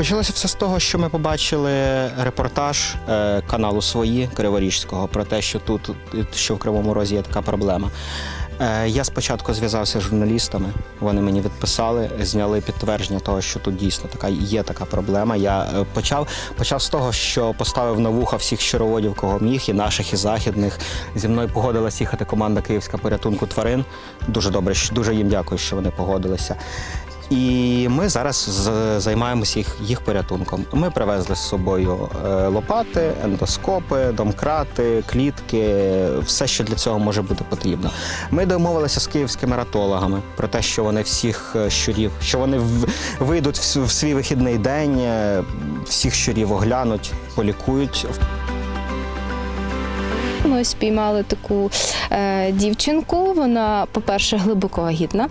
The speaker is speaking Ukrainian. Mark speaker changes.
Speaker 1: Почалося все з того, що ми побачили репортаж е, каналу Свої Криворіжського про те, що тут що в Кривому Розі є така проблема. Е, Я спочатку зв'язався з журналістами. Вони мені відписали, зняли підтвердження того, що тут дійсно така є така проблема. Я е, почав почав з того, що поставив на вуха всіх щуроводів, кого міг, і наших, і західних. Зі мною погодилась їхати команда Київська порятунку тварин. Дуже добре, дуже їм дякую, що вони погодилися. І ми зараз займаємося їх, їх порятунком. Ми привезли з собою е, лопати, ендоскопи, домкрати, клітки, все, що для цього може бути потрібно. Ми домовилися з київськими ратологами про те, що вони всіх е, щурів, що вони вийдуть в свій вихідний день, е, всіх щурів оглянуть, полікують.
Speaker 2: Ми ось піймали таку е, дівчинку. Вона, по-перше, глибоко вагітна.